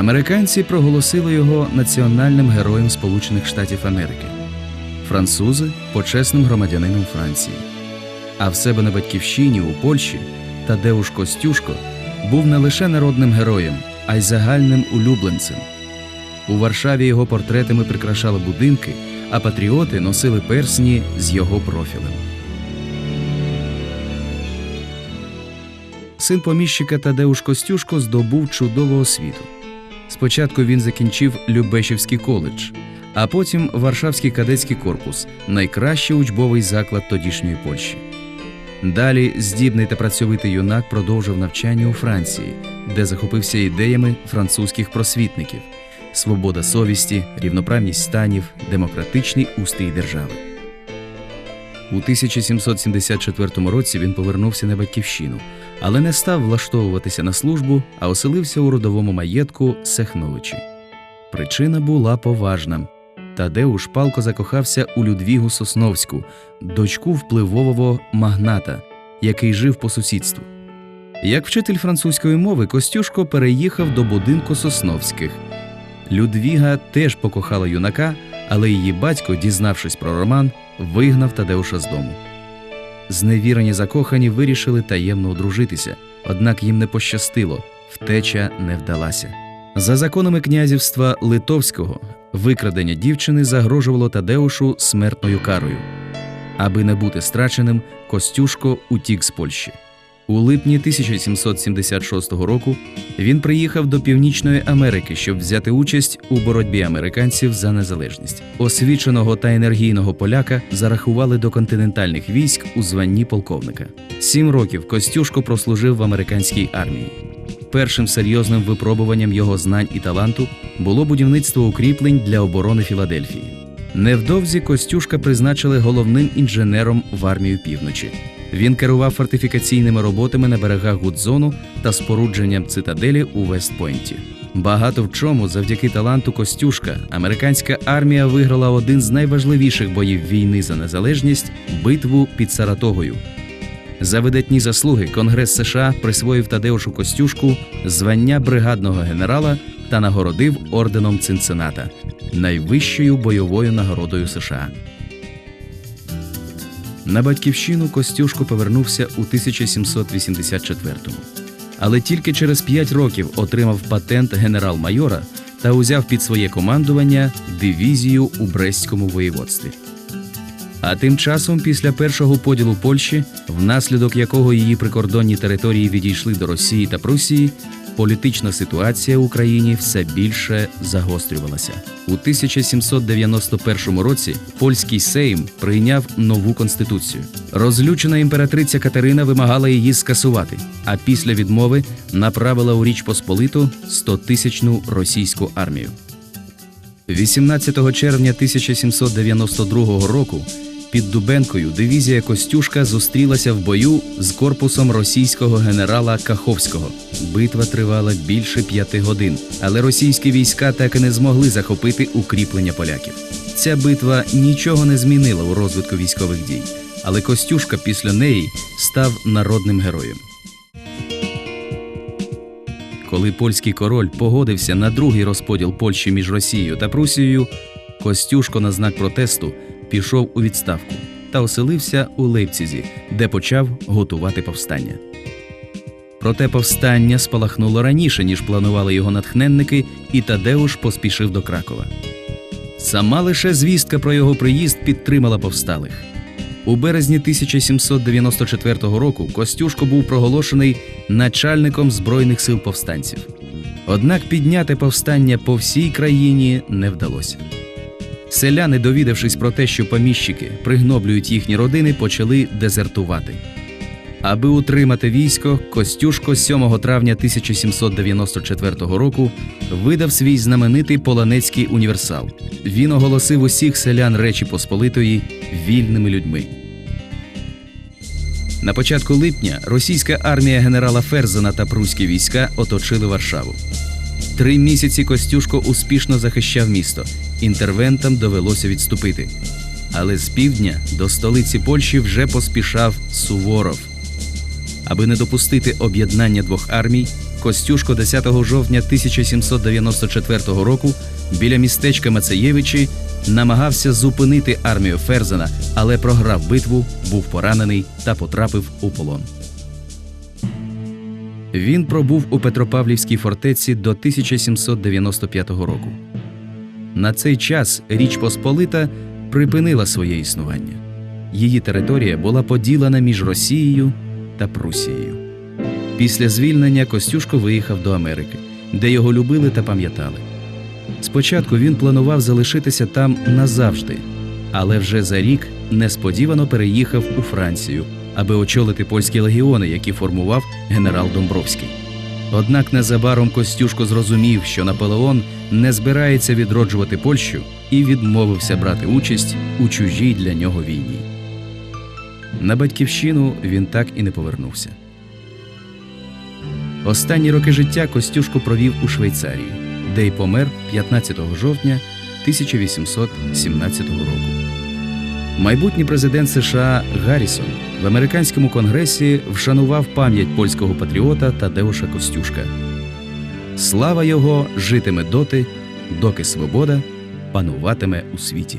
Американці проголосили його національним героєм Сполучених Штатів Америки, французи почесним громадянином Франції. А в себе на батьківщині у Польщі Тадеуш Костюшко був не лише народним героєм, а й загальним улюбленцем. У Варшаві його портретами прикрашали будинки, а патріоти носили персні з його профілем. Син поміщика Тадеуш Костюшко здобув чудову освіту. Спочатку він закінчив Любешівський коледж, а потім Варшавський кадетський корпус найкращий учбовий заклад тодішньої Польщі. Далі здібний та працьовитий юнак продовжив навчання у Франції, де захопився ідеями французьких просвітників: свобода совісті, рівноправність станів, демократичний устрій держави. У 1774 році він повернувся на батьківщину, але не став влаштовуватися на службу, а оселився у родовому маєтку Сехновичі. Причина була поважна. Тадеуш палко закохався у Людвігу Сосновську, дочку впливового магната, який жив по сусідству. Як вчитель французької мови, Костюшко переїхав до будинку Сосновських. Людвіга теж покохала юнака, але її батько, дізнавшись про роман, вигнав Тадеуша з дому. Зневірені закохані вирішили таємно одружитися, однак їм не пощастило, втеча не вдалася. За законами князівства Литовського викрадення дівчини загрожувало Тадеушу смертною карою. Аби не бути страченим, Костюшко утік з Польщі. У липні 1776 року він приїхав до Північної Америки, щоб взяти участь у боротьбі американців за незалежність. Освіченого та енергійного поляка зарахували до континентальних військ у званні полковника. Сім років Костюшко прослужив в американській армії. Першим серйозним випробуванням його знань і таланту було будівництво укріплень для оборони Філадельфії. Невдовзі Костюшка призначили головним інженером в армію півночі. Він керував фортифікаційними роботами на берегах Гудзону та спорудженням цитаделі у Вестпойнті. Багато в чому, завдяки таланту Костюшка, американська армія виграла один з найважливіших боїв війни за незалежність битву під Саратогою. За видатні заслуги Конгрес США присвоїв Тадеушу Костюшку звання бригадного генерала та нагородив орденом Цинцината, найвищою бойовою нагородою США. На батьківщину Костюшко повернувся у 1784-му. Але тільки через п'ять років отримав патент генерал-майора та узяв під своє командування дивізію у Брестському воєводстві. А тим часом, після першого поділу Польщі, внаслідок якого її прикордонні території відійшли до Росії та Прусії, політична ситуація в Україні все більше загострювалася. У 1791 році польський Сейм прийняв нову конституцію. Розлючена імператриця Катерина вимагала її скасувати, а після відмови направила у Річ Посполиту 100-тисячну російську армію. 18 червня 1792 року під Дубенкою дивізія Костюшка зустрілася в бою з корпусом російського генерала Каховського. Битва тривала більше п'яти годин, але російські війська так і не змогли захопити укріплення поляків. Ця битва нічого не змінила у розвитку військових дій, але Костюшка після неї став народним героєм. Коли польський король погодився на другий розподіл Польщі між Росією та Прусією, Костюшко на знак протесту пішов у відставку та оселився у Лейпцизі, де почав готувати повстання. Проте повстання спалахнуло раніше, ніж планували його натхненники, і Тадеуш поспішив до Кракова. Сама лише звістка про його приїзд підтримала повсталих. У березні 1794 року Костюшко був проголошений начальником збройних сил повстанців. Однак підняти повстання по всій країні не вдалося. Селяни, довідавшись про те, що поміщики пригноблюють їхні родини, почали дезертувати. Аби утримати військо, Костюшко 7 травня 1794 року видав свій знаменитий Полонецький універсал. Він оголосив усіх селян Речі Посполитої вільними людьми. На початку липня російська армія генерала Ферзена та прусські війська оточили Варшаву. Три місяці Костюшко успішно захищав місто. Інтервентам довелося відступити. Але з півдня до столиці Польщі вже поспішав Суворов. Аби не допустити об'єднання двох армій, Костюшко 10 жовтня 1794 року біля містечка Мацеєвичі намагався зупинити армію Ферзена, але програв битву, був поранений та потрапив у полон. Він пробув у Петропавлівській фортеці до 1795 року. На цей час Річ Посполита припинила своє існування. Її територія була поділена між Росією та Прусією. Після звільнення Костюшко виїхав до Америки, де його любили та пам'ятали. Спочатку він планував залишитися там назавжди, але вже за рік несподівано переїхав у Францію, аби очолити польські легіони, які формував генерал Домбровський. Однак незабаром Костюшко зрозумів, що Наполеон не збирається відроджувати Польщу і відмовився брати участь у чужій для нього війні. На батьківщину він так і не повернувся. Останні роки життя Костюшко провів у Швейцарії, де й помер 15 жовтня 1817 року. Майбутній президент США Гаррісон в американському конгресі вшанував пам'ять польського патріота Тадеуша Костюшка. Слава його житиме доти, доки свобода пануватиме у світі.